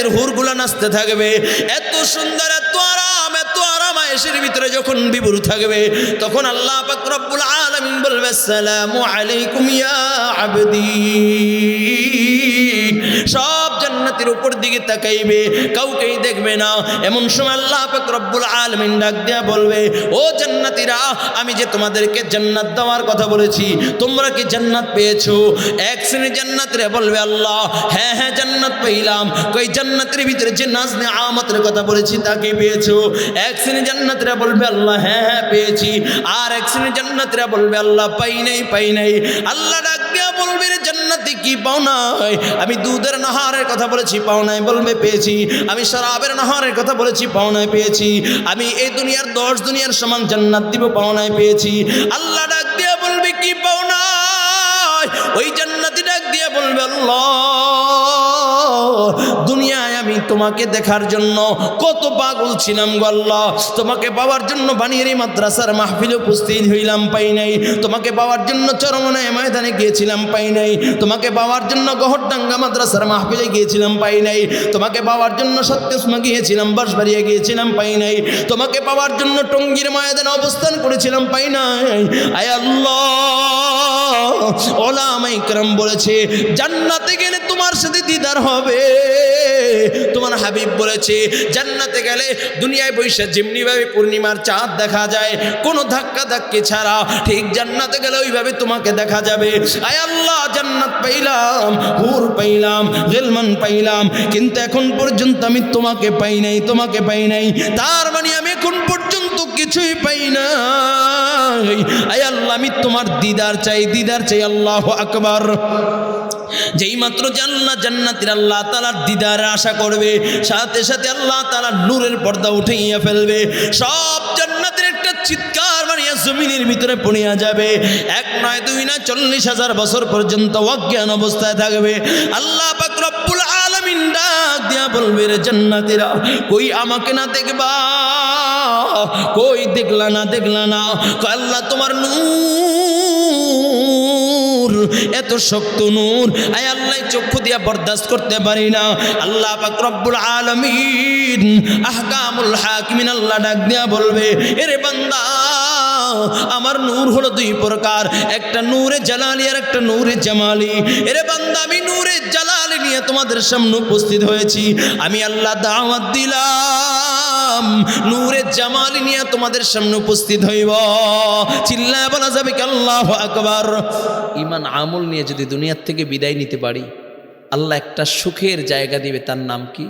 জান্নাতের হুরগুলা নাচতে থাকবে। এত সুন্দর, এত আরাম এত আরাম আয়েশের ভিতরে যখন বিবুর থাকবে, তখন আল্লাহ পাক রব্বুল আলামিন বলবে, আসসালামু আলাইকুম ইয়া আবদি। জান্নাতের উপর দিকে তাকাইবে, কাউকেই দেখবে না। এমন সময় আল্লাহ পাক রব্বুল আলামিন ডাক দেয়া বলবে, ও জান্নাতীরা, আমি যে তোমাদেরকে জান্নাত দেওয়ার কথা বলেছি, তোমরা কি জান্নাত পেয়েছ? এক শ্রেণি জান্নাতীরা বলবে, আল্লাহ হ্যাঁ হ্যাঁ জান্নাত পেলাম। কই জান্নাতের ভিতরে যে নাজনে আমতের কথা বলেছি তাকে পেয়েছ? এক শ্রেণি জান্নাতীরা বলবে, আল্লাহ হ্যাঁ হ্যাঁ পেয়েছি। আর এক শ্রেণি জান্নাতীরা বলবে, আল্লাহ, পাই নাই পাই নাই। আল্লাহ জান্নাতে কি পাওনায় আমি দুধের নাহারের কথা বলেছি পাওনায় বলবে পেয়েছি। আমি শরাবের নাহারের কথা বলেছি পাওনায় পেয়েছি। আমি এই দুনিয়ার দশ দুনিয়ার সমান জান্নাত দিব পাওনায় পেয়েছি। আল্লাহ ডাক দিয়ে বলবে, কি পাওনা ওই জান্নাতি ডাক দিয়ে বলবে, আল্লাহ। দুনিয়ায় আমি তোমাকে দেখার জন্য কত পাগল ছিলাম গো আল্লাহ। তোমাকে পাওয়ার জন্য বানিয়ারি মাদ্রাসার মাহফিলে উপস্থিত হইলাম, পাই নাই। তোমাকে পাওয়ার জন্য চরমনায় ময়দানে গিয়েছিলাম, পাই নাই। তোমাকে পাওয়ার জন্য গহরডাঙ্গা মাদ্রাসার মাহফিলে গিয়েছিলাম, পাই নাই। তোমাকে পাওয়ার জন্য সত্যসমা গিয়েছিলাম, বাঁশবাড়িয়া গিয়েছিলাম, পাই নাই। তোমাকে পাওয়ার জন্য টঙ্গির ময়দানে অবস্থান করেছিলাম, পাই নাই। আয় আল্লাহ! ওলামাই কেরাম বলেছে, জান্নাতে গেলে তোমার সাথে দিদার হবে। তোমার হাবিব বলেছে, জান্নাতে গেলে দুনিয়ায় বৈশা যেমনিভাবে পূর্ণিমার চাঁদ দেখা যায়, কোনো ধাক্কা ধাক্কি ছাড়া ঠিক জান্নাতে গেলে ওইভাবে তোমাকে দেখা যাবে। আয় আল্লাহ, জান্নাত পাইলাম, হুর পাইলাম পাইলাম, কিন্তু এখন পর্যন্ত আমি তোমাকে পাই নাই, তোমাকে পাই নাই। তার মানে আমি এখন পর্যন্ত কিছুই পাই আয় আল্লাহ, আমি তোমার দিদার চাই দিদার চাই, আল্লাহ আকবার। যেই মাত্র জান্নাত, জান্নাতির আল্লাহ তালার দিদার আশা করবে, সাথে সাথে আল্লাহ তালার নূরের পর্দা উঠাইয়া ফেলবে। সব জান্নাতের একটা চিৎকার বানিয়ে জমিনের ভিতরে পড়িয়া যাবে। এক নয়, দুই না চল্লিশ হাজার বছর পর্যন্ত অজ্ঞান অবস্থায় থাকবে। আল্লাহ পাক ডাক দিয়া বলবে কই আমাকে না দেখবা? কই দেখলা না দেখলা না? তোমার নূর, এত শক্ত নূর। আয় আল্লাহ চক্ষু দিয়া বরদাস্ত করতে পারি না। আল্লাহ আহকামুল হাকিমিন আল্লাহ ডাক দিয়া বলবে, এরে বান্দা, আমার নূর হলো দুই প্রকার। একটা নূরে জালালি আর একটা নূরে জামালি। এরে বান্দা, আমি নূরে জালালি নিয়ে তোমাদের সামনে উপস্থিত হয়েছি। আমি আল্লাহ দাওয়াত দিলাম। নূরে জামালি নিয়ে তোমাদের সামনে উপস্থিত হইব। চিল্লায় বলা যাবে কি, আল্লাহ আকবার। ইমান আমল নিয়ে যদি দুনিয়ার থেকে বিদায় নিতে পারি, আল্লাহ একটা সুখের জায়গা দিবে, তার নাম কি?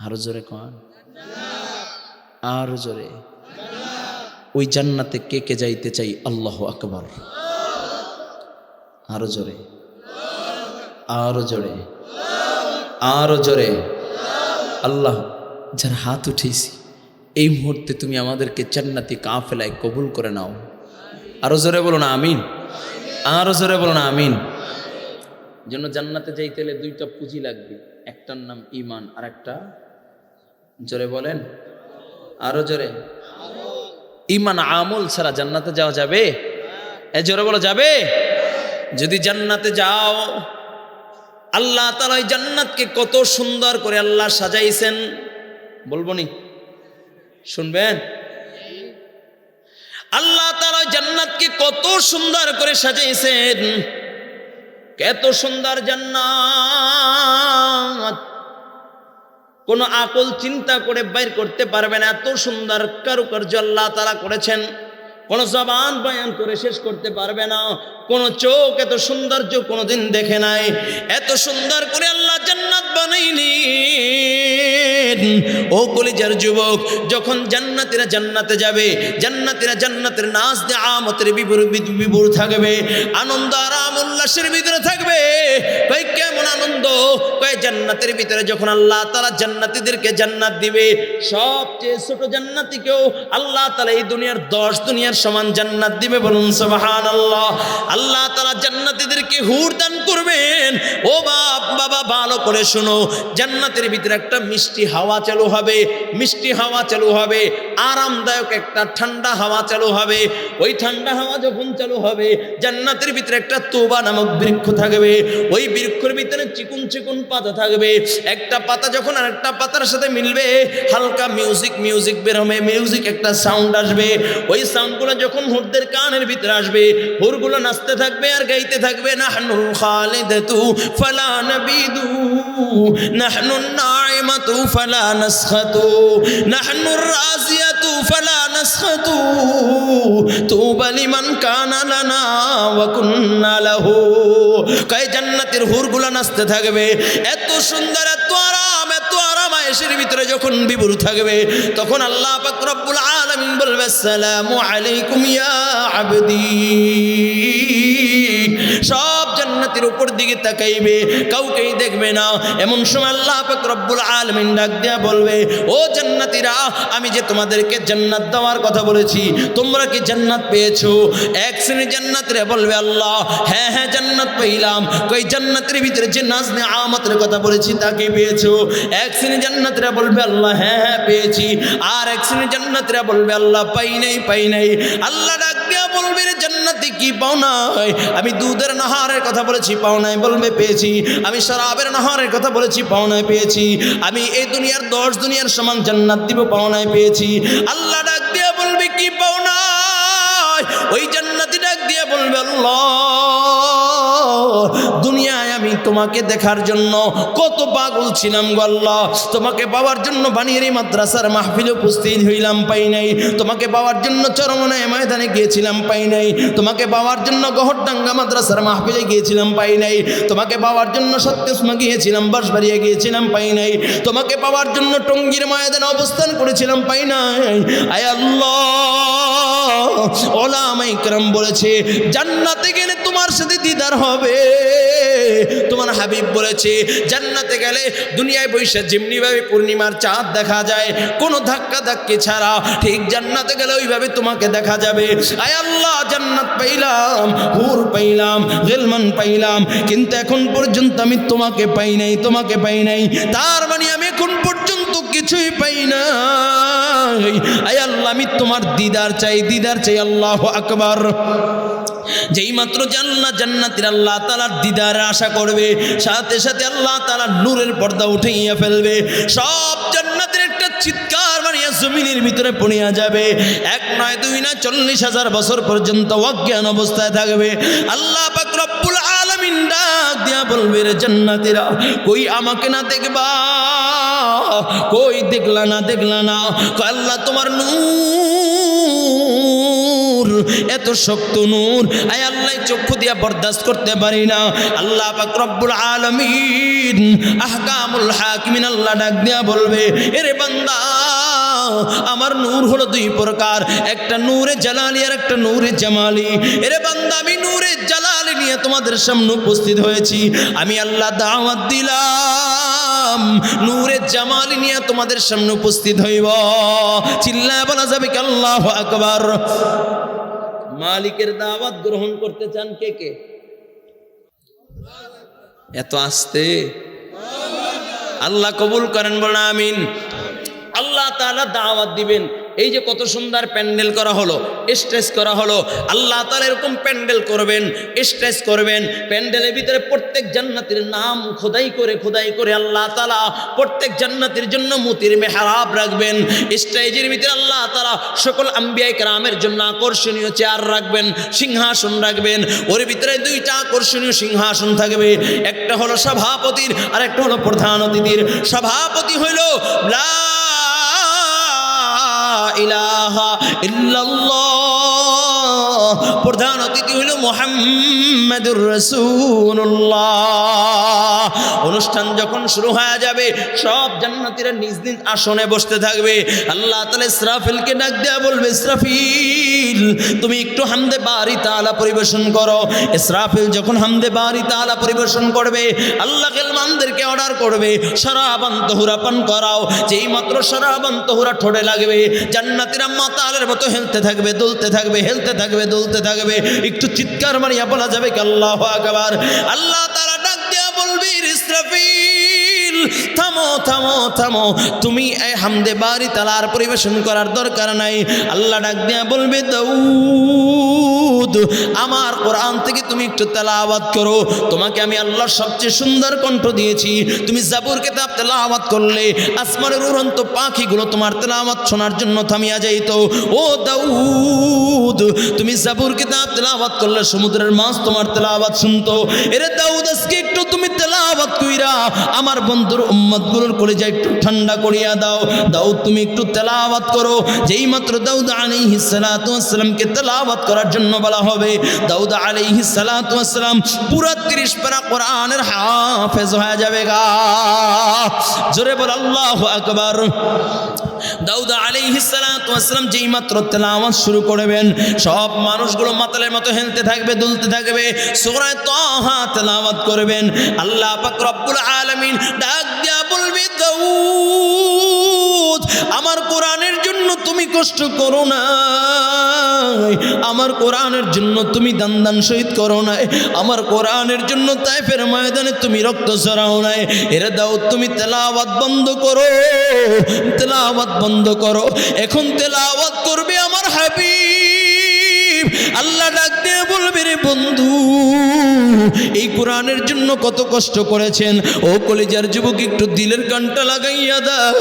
আরও জোরে কন। আরও জোরে। ওই জান্নাতে কে কে যাইতে চাই, আল্লাহ আকবার। আরও জোরে। আরও জোরে। আরও জোরে। আল্লাহ, যার হাত উঠেছি, এই মুহূর্তে তুমি আমাদেরকে জান্নাতি কাফেলায় কবুল করে নাও। আরও জোরে বলো না, আমিন। আরও জোরে বলো না, আমিন। জন্য জান্নাতে যাইতে হলে দুইটা পুঁজি লাগবে, একটার নাম ইমান আর একটা জোরে বলেন। আরও জোরে। ইমান আমল ছাড়া জান্নাতে যাওয়া যাবে? এ জোরে বলো, যাবে? যদি জান্নাতে যাও আল্লাহ তালা ওই জান্নাতকে কত সুন্দর করে আল্লাহ সাজাইছেন। বলব নি? শুনবেন? আল্লাহ তালা জান্নাতকে কত সুন্দর করে সাজাইছেন। কত সুন্দর জান্নাত। কোন আকল চিন্তা করে বাইর করতে পারবে না। এত সুন্দর কারুকার্য আল্লাহ তারা করেছেন। কোন জবান বয়ান করে শেষ করতে পারবে না। কোন চোখ এত সৌন্দর্য কোনোদিন দেখে নাই। এত সুন্দর করে আল্লাহ জান্নাত বানাইনি ও কলিজার যুবক, যখন জান্নাতিরা জান্নাতে যাবে, জান্নাতিরা জান্নাতের নাচ আমতের বিবুর বিবুর থাকবে, আনন্দ আরাম উল্লাসের ভিতরে থাকবে। কই কেমন আনন্দ, কয় জান্নাতের ভিতরে যখন আল্লাহ তারা জান্নাতীদেরকে জান্নাত দিবে, সবচেয়ে ছোট জান্নাতিকেও আল্লাহ তালা এই দুনিয়ার দশ দুনিয়ার সমান জান্নাত দিবে বলুন সবাহান আল্লাহ আল্লাহ তালা জান্নাতীদেরকে হুর দান করবেন। ও বাপ, বাবা, ভালো করে শোনো, জান্নাতের ভিতরে একটা মিষ্টি হাওয়া চালু হবে, মিষ্টি হাওয়া চালু হবে। আরামদায়ক একটা ঠান্ডা হাওয়া চালু হবে। ওই ঠান্ডা হাওয়া যখন চালু হবে, জান্নাতের ভিতরে একটা তোবা নামক বৃক্ষ থাকবে। ওই বৃক্ষের ভিতরে চিকুন চিকুন পাতা থাকবে। একটা পাতা যখন আরেকটা পাতার সাথে মিলবে, হালকা মিউজিক মিউজিক বের হবে মিউজিক একটা সাউন্ড আসবে। ওই সাউন্ডগুলো যখন হুরদের কানের ভিতরে আসবে, হুরগুলো নাচতে থাকবে আর গাইতে থাকবে নাহনুল খালিদাতু ফালা নাবিদু নাহনুন নাইমাতু ফালা নাসখাতু নাহনুর রাজিয়াতু ফালা নাসখাতু তুবা লিমান কানা লানা ওয়া কুন্না লাহু কয় জান্নাতের হুরগুলো নাচতে থাকবে? এত সুন্দর, এত আরাম এত আরাম আয়েশের ভিতরে যখন বিবুর থাকবে, তখন আল্লাহ পাক রব্বুল আলামিন বলবে, আসসালামু আলাইকুম ইয়া আবদি। জান্নাতের উপর দিকে তাকাইবে, কাউকেই দেখবে না। এমন সময় আল্লাহ রব্বুল আলামিন ডাক দেয়া বলবে, ও জান্নাতীরা, আমি যে তোমাদেরকে জান্নাত দেওয়ার কথা বলেছি, তোমরা কি জান্নাত পেয়েছ? এক শ্রেণি জান্নাতীরা বলবে আল্লাহ হ্যাঁ হ্যাঁ জান্নাত পেলাম কই, জান্নাতের ভিতরে যে নাজনে আমাতের কথা বলেছি তাকে পেয়েছ? এক শ্রেণি জান্নাতীরা বলবে আল্লাহ হ্যাঁ হ্যাঁ পেয়েছি। আর এক শ্রেণি জান্নাতীরা বলবে আল্লাহ, পাই নাই পাই নাই। আল্লাহ ডাক বলবে রে জান্নাতে, কি পাও নাই? আমি দুধের নাহারের কথা বলেছি, পাও নাই বলবে, পেয়েছি। আমি শরাবের নাহারের কথা বলেছি, পাও নাই পেয়েছি। আমি এই দুনিয়ার দশ দুনিয়ার সমান জান্নাত দিব, পাও নাই পেয়েছি। আল্লাহ ডাক দিয়ে বলবে, কি পাও নাই? ওই জান্নাতি ডাক দিয়ে বলবে, আল্লাহ দুনিয়ায় আমি তোমাকে দেখার জন্য কত পাগল ছিলাম গো আল্লাহ। তোমাকে পাওয়ার জন্য বানিয়ে মাদ্রাসার মাহফিল উপস্থিত হইলাম, পাই নাই। তোমাকে পাওয়ার জন্য চরমনায় ময়দানে গিয়েছিলাম, পাই নাই। তোমাকে পাওয়ার জন্য গহরডাঙ্গা মাদ্রাসার মাহফিলে গিয়েছিলাম, পাই নাই। তোমাকে পাওয়ার জন্য সত্যসমা গিয়েছিলাম, বাঁশবাড়িয়া গিয়েছিলাম, পাই নাই। তোমাকে পাওয়ার জন্য টঙ্গির ময়দানে অবস্থান করেছিলাম, পাই নাই। আয় আল্লাহ, ওলামা ইকরাম বলেছে, জান্নাতে গেলে তোমার সাথে দিদার হবে। তোমার হাবিব বলেছে, জান্নাতে গেলে দুনিয়ায় বৈশা যেমনিভাবে পূর্ণিমার চাঁদ দেখা যায়, কোনো ধাক্কা ধাক্কি ছাড়া ঠিক জান্নাতে গেলে ওইভাবে তোমাকে দেখা যাবে। আয় আল্লাহ, জান্নাত পাইলাম, হুর পাইলাম গেলমান পাইলাম, কিন্তু এখন পর্যন্ত আমি তোমাকে পাই নাই, তোমাকে পাই নাই। তার মানে আমি এখন পর্যন্ত কিছুই পাই না আয় আল্লাহ, আমি তোমার দিদার চাই দিদার চাই আল্লাহ আকবার। যেই মাত্র জান্না জান্নাতির আল্লাহ তালার দিদার আশা করবে, সাথে সাথে আল্লাহ তালার নূরের পর্দা উঠাইয়া ফেলবে। সব জান্নাতের একটা চিৎকার মারিয়া জমিনের ভিতরে পড়িয়া যাবে। এক নয়, দুই না চল্লিশ হাজার বছর পর্যন্ত অজ্ঞান অবস্থায় থাকবে। আল্লাহ রব্বুল আলামিন ডাক দিয়া বলবে, রে জান্নাতিরা, কই আমাকে না দেখবা? কই দেখলা না দেখলা না? আল্লাহ তোমার নূর এত শক্ত নূর। আয় আল্লাহ চক্ষু দিয়া বরদাস্ত করতে পারি না। আল্লাহ পাক আলামিন আহকামুল হাকিমিন আল্লাহ ডাক দিয়া বলবে, এরে বান্দা, আমার নূর হলো দুই প্রকার। একটা নূরে জালালি আর একটা নূরে জামালি। এরে বান্দা, আমি নূরে জালালি নিয়ে তোমাদের সামনে উপস্থিত হয়েছি। আমি আল্লাহ দাওয়াত দিলাম, নূরে জামালি নিয়ে তোমাদের সামনে উপস্থিত হইব। চিল্লায় বলা যাবে কি আল্লাহ আকবার? মালিকের দাওয়াত গ্রহণ করতে চান কে কে? এত আসতে? আল্লাহ কবুল করেন বলে আমিন। আল্লাহ তালা দাওয়াত দিবেন। এই যে কত সুন্দর প্যান্ডেল করা হলো, স্টেজ করা হলো, আল্লাহ তালা এরকম প্যান্ডেল করবেন, স্টেজ করবেন, প্যান্ডেলের ভিতরে প্রত্যেক জান্নাতের নাম খোদাই করে খোদাই করে আল্লাহ তালা প্রত্যেক জান্নাতের জন্য মতির মেহরাব রাখবেন। স্টেজের ভিতরে আল্লাহ তালা সকল আম্বিয়াই কেরামের জন্য আকর্ষণীয় চেয়ার রাখবেন, সিংহাসন রাখবেন। ওর ভিতরে দুইটা আকর্ষণীয় সিংহাসন থাকবে, একটা হলো সভাপতির আর একটা হলো প্রধান অতিথির। সভাপতি হইল লা ইলাহা ইল্লাল্লাহ প্রধান অতিথি হইল মোহাম্মদুর রসুল্লাহ অনুষ্ঠান যখন শুরু হয়ে যাবে, সব জান্নাতীরা নিজ নিজ আসনে বসতে থাকবে। আল্লাহ তাহলে ইসরাফিলকে ডাক দেয়া বলবে, ইসরাফিল, তুমি একটু হামদে বাড়ি তালা পরিবেশন করো। ইসরাফিল যখন হামদে বাড়ি তালা পরিবেশন করবে, আল্লাহ গেলমানদেরকে অর্ডার করবে সরাবান তহুরা পান করাও। যেই মাত্র সরাবান তহুরা ঠোঁটে লাগবে, জান্নাতিরা মাতালের মতো হেলতে থাকবে, দুলতে থাকবে, হেলতে থাকবে দুলতে থাকবে, একটু চিৎকার মারিয়া বলা যাবে কি আল্লাহ আকবার। আল্লাহ তারা ডাক দিয়া বলবি থামো থামো থামো। তুমি এই হামদে বাড়ি তালার পরিবেশন করার দরকার নাই। আল্লাহ ডাক দিয়া বলবে, দাউদ, আমার কোরআন থেকে তুমি একটু তেলাওয়াত করো। তোমাকে আমি আল্লাহর সবচেয়ে সুন্দর কণ্ঠ দিয়েছি। তুমি জাবুর কিতাব তেলাওয়াত করলে, আসমানের উড়ন্ত পাখিগুলো তোমার তেলাওয়াত শোনার জন্য থামিয়া যাইত। ও দাউদ, তুমি জাবুর কিতাব তেলাওয়াত করলে সমুদ্রের মাছ তোমার তেলাওয়াত শুনতো। এরে দাউদ, আজকে একটু তুমি তেলা তেলাওয়াত কইরা, আমার বন্ধুর উম্মতগুলোর কলেজা একটু ঠান্ডা করিয়া দাও। দাও তুমি একটু তেলাওয়াত করো। যেই মাত্র দাউদ আলাইহিস সালাতু ওয়াসসালামকে তেলাওয়াত করার জন্য বলা হবে, দাউদ আলাইহিস সালাতু ওয়াসসালাম পুরা 30 পারা কোরআনের হাফেজ হয়ে যাবে গা। জোরে বল, আল্লাহ আকবার। দাউদ আলী ওয়াসসালাম যেই মাত্র তেলাওয়াত শুরু করবেন, সব মানুষগুলো মাতালের মতো হেলতে থাকবে, দুলতে থাকবে, সোরায় তহা তেলাওয়াত করবেন। আল্লাহ পাক আলমিন ডাক দিয়া বলবে, দাউদ! আমার কোরআনের জন্য তুমি কষ্ট করো না আমার কোরআনের জন্য তুমি দান দান শহীদ করো নাই। আমার কোরআনের জন্য তাইফের ময়দানে তুমি রক্ত সরাও নাই। এর দাও, তুমি তেলাওয়াত বন্ধ করো। তেলাওয়াত বন্ধ করো। এখন তেলাওয়াত করবে আমার হাবিব। আল্লাহ ডাক দিয়ে বলবে, রে বন্ধু, এই কোরআনের জন্য কত কষ্ট করেছেন। ও কলেজার যুবক, একটু দিলের কানটা লাগাইয়া দাও।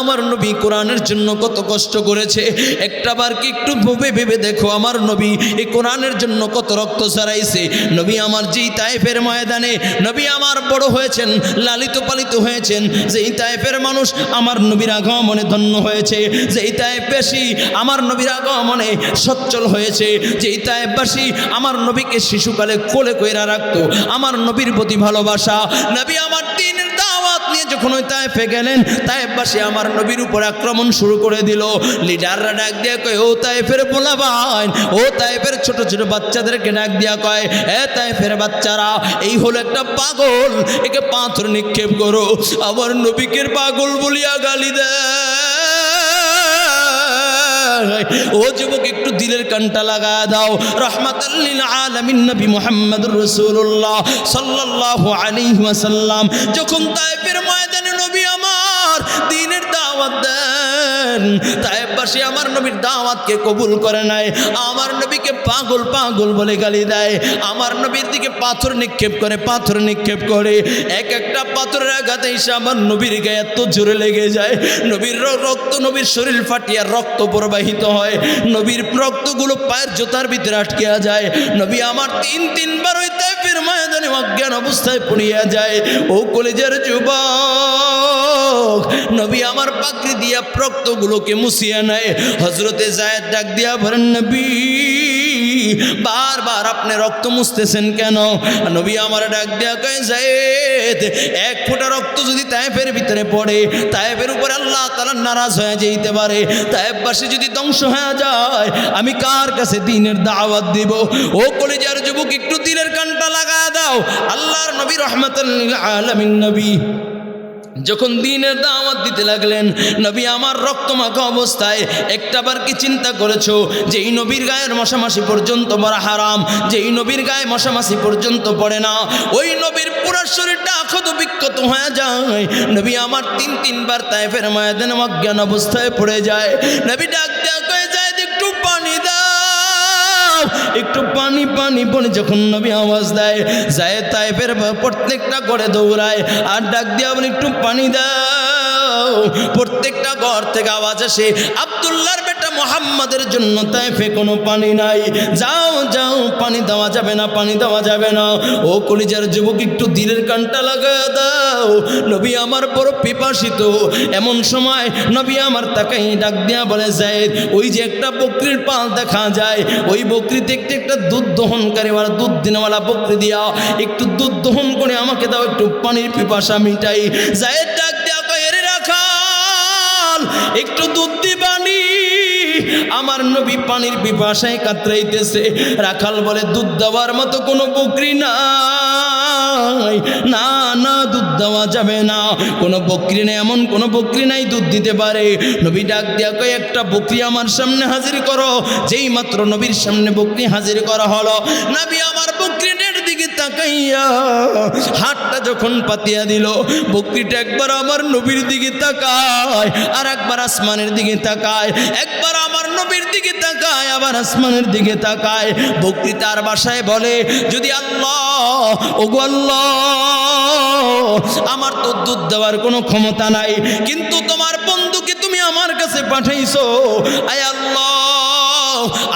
আমার নবী কোরআনের জন্য কত কষ্ট করেছে। একটা বার কি একটু ভেবে ভেবে দেখো, আমার নবী এই কোরআনের জন্য কত রক্ত ছাড়াইছে। নবী আমার যেই তাইফের ময়দানে, নবী আমার বড় হয়েছেন, লালিত পালিত হয়েছেন। যেই তাইফের মানুষ আমার নবীর আগমনে ধন্য হয়েছে। যেই তাইফ বেশি, আমার নবীর আগমনে সচ্ছল হয়েছে। যেই তাইফবাসী আমার নবীকে শিশুকালে কোলে কইরা রাখতো, আমার নবীর প্রতি ভালোবাসা। নবী আমার দিনের দাওয়াত নিয়ে যখন ওই তাইফে গেলেন তাইফবাসী আমার নবীর উপর আক্রমণ শুরু করে দিল। লিডাররা ডাক দিয়ে কয়, ও তাইফের পোলাবান ও তাইফের ছোট ছোট বাচ্চাদেরকে ডাক দিয়া কয়, এ তাইফের বাচ্চারা, এই হলো একটা পাগল, একে পাথর নিক্ষেপ করো, আমার নবীকে পাগল বলিয়া গালি দেয়। ও যুবক, একটু দিলের কানটা লাগা দাও। রহমাতাল্লিল আলামিন নবী মুহাম্মদুর রাসূলুল্লাহ সাল্লাল্লাহু আলাইহি ওয়াসাল্লাম। যখন তায়েফের ময়দানে নবী আমার দ্বীনের দাওয়াত দেন তায়েফবাসী আমার নবীর দাওয়াতকে কবুল করে নাই আমার নবীকে পাগল পাগল বলে গালি দেয়, আমার নবীর দিকে পাথর নিক্ষেপ করে, পাথর নিক্ষেপ করে। এক একটা পাথরের আঘাতে এসে আমার নবীর গায়ে এত জোরে লেগে যায়, নবীর রক্ত নবীর শরীর ফাটিয়া রক্ত প্রবাহিত হয়, নবীর রক্তগুলো পায়ের জোতার ভিতরে আটকিয়া যায়, নবী আমার তিন, তিনবার ওই তাইফের ময়দানে অজ্ঞান অবস্থায় পড়িয়া যায়। ও কলেজের যুবক নবী আমার পাকড়ি দিয়া রক্তগুলোকে মুছিয়া নেয়। হজরতে জায়দ ডাক দিয়া ভরেন নবী, বারবার আপনি রক্ত মুছতেছেন কেন? নবী আমার ডাক দিয়া কয়, জায়েদ, এক ফোঁটা রক্ত যদি তায়েফের ভিতরে পড়ে, তায়েফের উপর আল্লাহ তাআলা নারাজ হয়ে যেতে পারে। তায়েফবাসী যদি ধ্বংস হয়ে যায়, আমি কার কাছে দিনের দাওয়াত দিব? ও কলেজার যুবক, একটু দিলের কানটা লাগা দাও। আল্লাহর নবী রহমাতুল্লিল আলামিন নবী। যখন দিনের দাওয়াত দিতে লাগলেন, নবী আমার রক্তমাখা অবস্থায় একটাবার কি চিন্তা করেছ যে এই নবীর গায়ের মশামাসি পর্যন্ত বড় হারাম, যে এই নবীর গায়ে মশামাসি পর্যন্ত পড়ে না? ওই নবীর পুরো শরীরটা আক্ষত বিক্ষত হয়ে যায়। নবী আমার তিন, তিনবার তাইফের ময়দানে অজ্ঞান অবস্থায় পড়ে যায়। নবী ডাক একটু পানি পানি পানি যখন নবী আওয়াজ দেয়, যায় তাই ফের প্রত্যেকটা করে দৌড়ায় আর ডাক দিয়ে বলে, একটু পানি দাও। প্রত্যেকটা ঘর থেকে আওয়াজ আসে। আবদুল্লাহর বেটা মোহাম্মদের জন্য তাইফে কোনো পানি নাই। যাও যাও, পানি দেওয়া যাবে না, পানি দেওয়া যাবে না। ও কলিজার যুবক, একটু দিলের কানটা লাগা দাও। নবী আমার বড় পিপাসিত। এমন সময় নবী আমার তাকাই ডাক দিয়া বলে যায় ওই যে একটা বকরির পাল দেখা যায়। ওই বকরিতে একটু একটা দুধ দহনকারী ওরা দুধ দিনওয়ালা বকরি দিয়া, একটু দুধ দহন করে আমাকে দাও, একটু পানির পিপাসা মিটাই। যায় ডাক দেওয়া রাখাল, একটু দুধ আমার নবী পানির পিপাসায় কাতরাইতেছে। রাখাল বলে, দুধ দেওয়ার মতো কোনো বকরি নাই। না না, দুধ দেওয়া যাবে না। কোনো বকরি নেই, এমন কোনো বকরি নাই দুধ দিতে পারে। নবী ডাক দিয়া একটা বকরি আমার সামনে হাজির করো। যেই মাত্র নবীর সামনে বকরি হাজির করা হলো, নবী, আমার বকরিনের দিকে তাকাইয়া হাতটা যখন পাতিয়া দিল বকরিটা একবার আমার নবীর দিকে তাকায় আর একবার আসমানের দিকে তাকায়, একবার আমার নবীর দিকে তাকায়, আবার আসমানের দিকে তাকায়। বকরি তার বাসায় বলে, যদি আল্লাহ, ওগো আল্লাহ, আমার তো দুধ দেওয়ার কোনো ক্ষমতা নাই, কিন্তু তোমার বন্ধুকে তুমি আমার কাছে পাঠাইছো, আয় আল্লাহ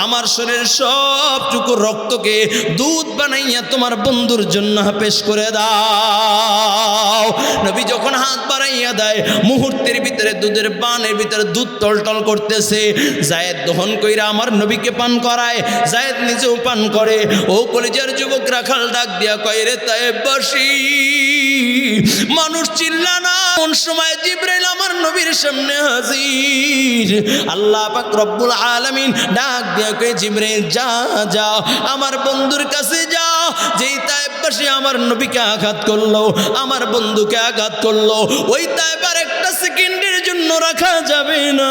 আমার শরীরের সবটুকু রক্তকে দুধ বানাইয়া তোমার বন্ধুর জন্য পেশ করে দাও। নবী যখন হাত বাড়াইয়া দেয়, মুহূর্তের ভিতরে দুধের বানের ভিতরে দুধ টলটল করতেছে। জায়েদ দহন কইরা আমার নবীকে পান করায়। জায়েদ নিজেও পান করে। ও কলেজের যুবক রাখাল ডাক দিয়া কয়, রে তাই বসি মানুষ চিল্লা না। কোন সময় জিব্রাইল আমার নবীর সামনে হাজির? আল্লাহ পাক রব্বুল আলামিন ডাক দিয়া কয় জিব্রাইল যা যা, আমার বন্ধুর কাছে যা। যেই তাইবাসী আমার নবীকে আঘাত করল, আমার বন্ধুকে আঘাত করল, ওই তাইবার একটা সেকেন্ডের জন্য রাখা যাবে না।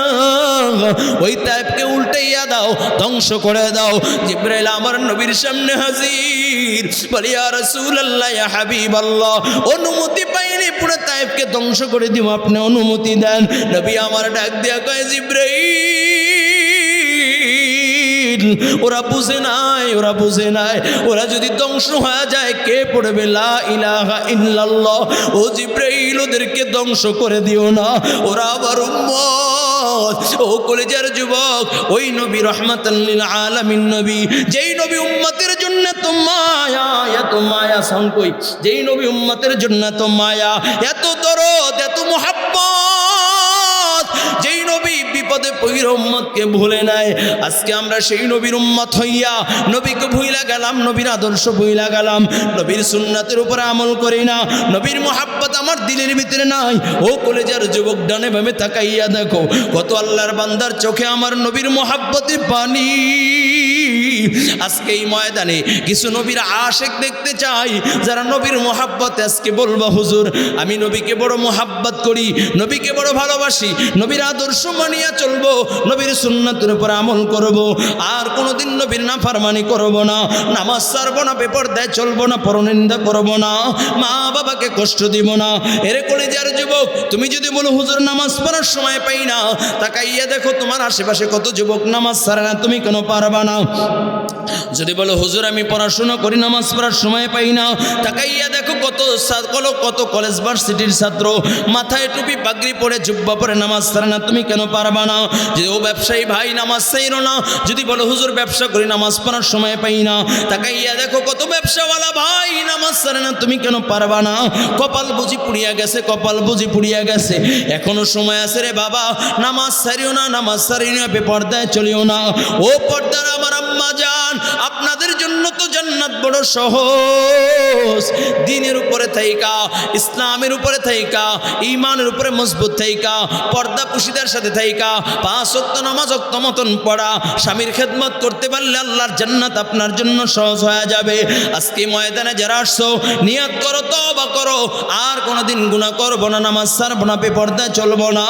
ওই তাইবকে উল্টাইয়া দাও, ধ্বংস করে দাও। জিব্রাইল আমার নবীর সামনে হাজির। বলি, ইয়া রাসূলুল্লাহ, ইয়া হাবিবাল্লাহ, অনুমতি পাইনি পুরো তাইবকে ধ্বংস করে দিব আপনি অনুমতি দেন। নবী আমার ডাক দিয়া কয় জিব্রাইল ওরা বুঝে নাই, ওরা বুঝে নাই। ওরা যদি ধ্বংস হয়ে যায়, কে পড়বে? লা ইলাহা ইল্লাল্লাহ। ও জিব্রাইল, ওদেরকে ধ্বংস করে দিও না। ওরা আবার উম্মত। ও কলেজের যুবক, ওই নবী রহমাতাল্লিল আলামিন নবী। যেই নবী উম্মতের জন্য তো মায়া, এত মায়া সংকই যেই নবী উম্মতের জন্য তো মায়া, এত দরদ, এত মোহাব্বত পহির উম্মতকে ভুলে নাই। আজকে আমরা সেই নবীর উম্মত হইয়া নবীকে ভুইলা গেলাম, নবীর আদর্শ ভুইলা গেলাম। নবীর সুন্নাতের উপর আমল করি না, নবীর মোহাব্বত আমার দিলের ভিতরে নাই। ও কলেজার যুবক, ডানে ভাবে তাকাইয়া দেখো, কত আল্লাহর বান্দার চোখে আমার নবীর মোহাব্বতে পানি। আজকে এই ময়দানে কিছু নবীর আশেক দেখতে চাই, যারা নবীর মোহাব্বত আজকে বলব, হুজুর, আমি নবীকে বড় মোহাব্বত করি, নবীকে বড় ভালোবাসি, নবীর আদর্শ মানিয়া চলবো, নবীর সুন্নাতের উপর আমল করব, আর কোনোদিন নবীর না ফারমানি করব না, নামাজ সারবো না পেপর দেয় চলবো না, পরনিন্দা করব না মা বাবাকে কষ্ট দিব না। এরে করে যার যুবক, তুমি যদি বলো, হুজুর, নামাজ পড়ার সময় পাই না, তাকাইয়া দেখো, তোমার আশেপাশে কত যুবক নামাজ সারে না, তুমি কেন পারবা না? যদি বলো, হুজুর, আমি পড়াশোনা করি, নামাজ পড়ার সময় পাই না। তাকাইয়া দেখো কত কলো, কত কলেজ ভার্সিটির ছাত্র, মাথায় টুপি, পাগড়ি পরে জুব্বা পরে নামাজ সারে না, তুমি কেন পারবা না? যে ও ব্যবসায়ী ভাই, নামাজ চাইরো না। যদি বলো, হুজুর, ব্যবসা করি, নামাজ পড়ার সময় পাই না। তাকাইয়া দেখো কত ব্যবসাওয়ালা ভাই, নামাজ সারে না, তুমি কেন পারবা না? কপাল বুঝি পুড়িয়া গেছে, কপাল বুঝি পুড়িয়া গেছে। এখনও সময় আছে রে বাবা, নামাজ সারিও না, নামাজ সারিও না, বেপর্দায় চলিও না। ও পর্দার আমার আম্মা যান আপনাদের জন্য তো জান্নাত বড় সহজ। দিনের উপরে থাইকা, ইসলামের উপরে থাইকা ইমানের উপরে মজবুত থাইকা, পর্দা পুশিদার সাথে থাইকা, পাঁচ অক্ত নামাজ অক্ত মতন পড়া, স্বামীর খেদমত করতে পারলে আল্লাহর জান্নাত আপনার জন্য সহজ হয়ে যাবে। আজকে ময়দানে যারা আসছো, নিয়াত করো তবা করো। আর কোনোদিন গুণা করব না, নামাজ সারবো না, বেপর্দায় চলবো না।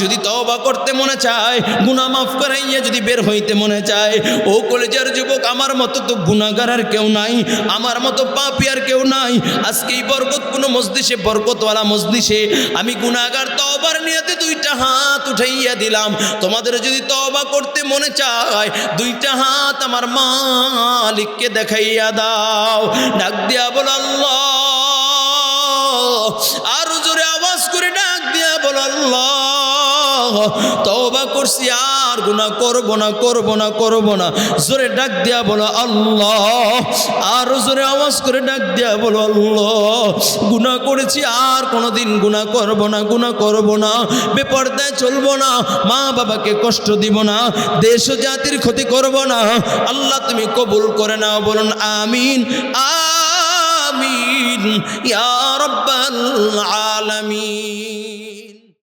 যদি তবা করতে মনে চায় গুণা মাফ করাইয়া যদি বের হইতে মনে চায়, ও কলেজের যুবক আমার মতো তো গুণাগার আর কেউ নাই, আমার মতো পাপি আর কেউ নাই। আজকে এই বরকত, কোনো মসজিষে বরকতওয়ালা মসজিষে আমি গুণাগার তবার নিয়েতে দুইটা হাত উঠাইয়া দিলাম। তোমাদের যদি তবা করতে মনে চায়, দুইটা হাত আমার মালিককে দেখাইয়া দাও। ডাক দিয়া বল, আল্লাহ। আর জোরে আওয়াজ করে ডাক দিয়া বল, আল্লাহ। তওবা করছি, আর গুনাহ করব না করব না করব না। জোরে ডাক দিয়া বলো, আল্লাহ। আর জোরে আওয়াজ করে ডাক দিয়া বলো, আল্লাহ। গুনাহ করেছি, আর কোনোদিন গুনাহ করব না, গুনাহ করব না। বেপর্দায় চলবো না, মা বাবাকে কষ্ট দিব না, দেশ জাতির ক্ষতি করব না। আল্লাহ, তুমি কবুল করে নাও, বলুন, আমিন আমিন, ইয়া রাব্বাল আলামিন।